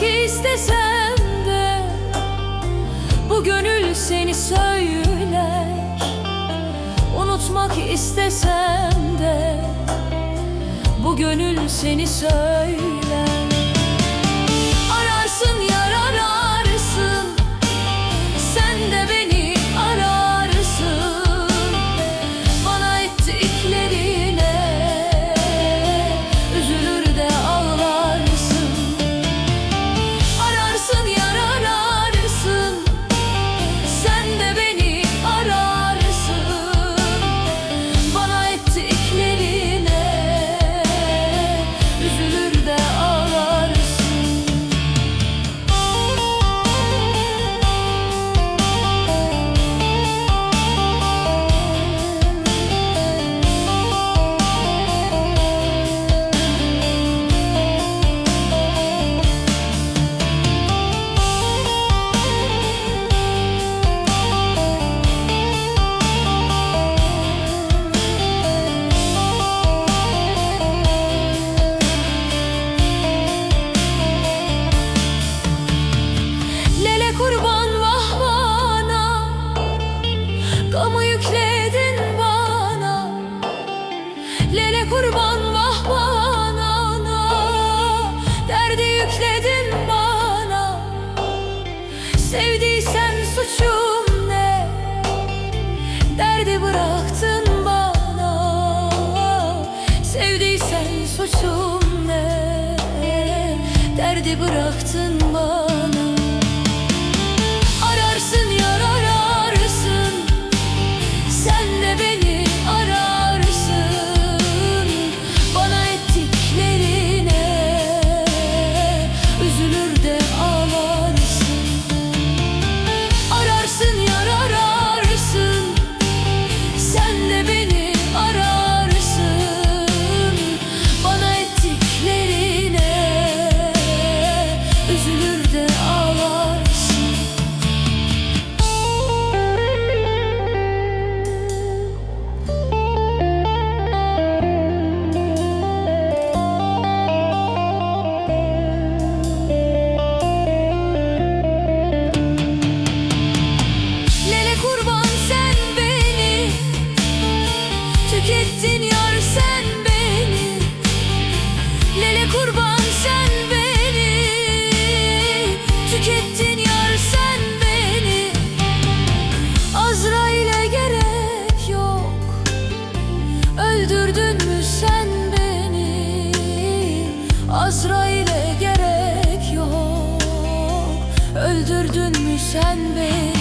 ki istesem de Bu gönül seni söyler. Unutmak istesem de Bu gönül seni söyler. kurban vahvana. Gamı yükledin bana. Lele kurban vahvana Derdi yükledin bana. Sevdiysem suçum ne? Derdi bıraktın bana. Sevdiysen suçum ne? Derdi bıraktın bana. 善悲